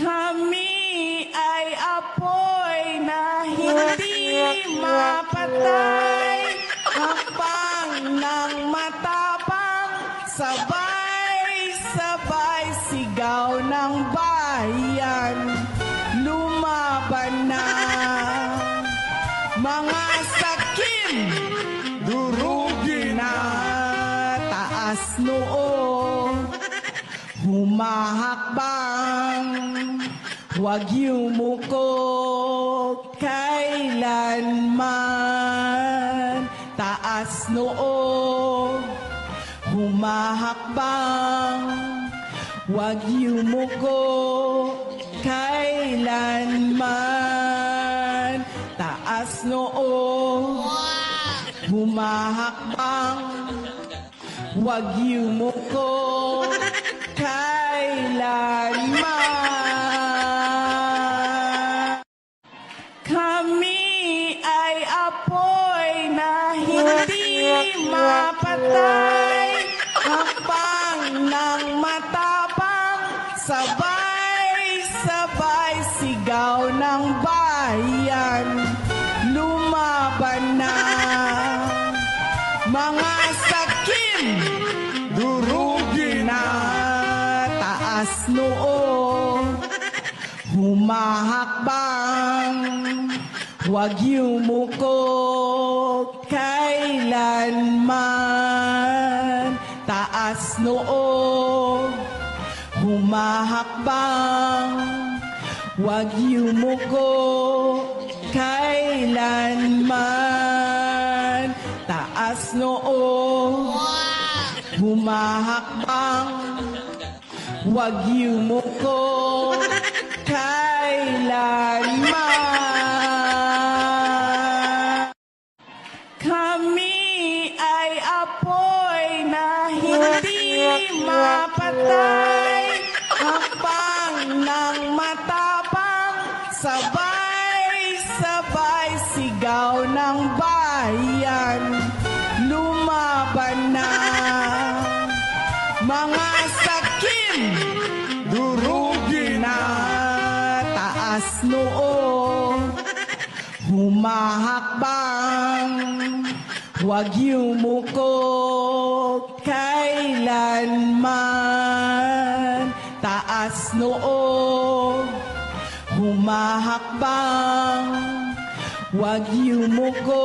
Kami ay apoy na hindi mapatay. Hakbang ng matapang Sabay-sabay sigaw ng bayan. Lumaban na. Mga sakim Durugin na. Taas noo. Humahakbang Huwag yumuko kailanman. Taas noo Humahakbang Huwag yumuko kailanman. Taas noo Humahakbang Huwag yumuko kailanman mapatay Hakbang ng matapang Sabay-sabay sigaw ng bayan. Lumaban na Mga sakim Durugin na Taas noo Humahakbang Huwag yumuko kailanman. Taas noo Humahakbang Huwag yumuko kailanman. Taas noo Humahakbang Huwag yumuko Kami ay apoy na hindi mapatay. Hakbang ng matapang Sabay-sabay sigaw ng bayan. Lumaban na Mga sakim Durugin na Taas noo Humahakbang. Huwag yumuko kailanman. Taas noo Humahakbang. Huwag yumuko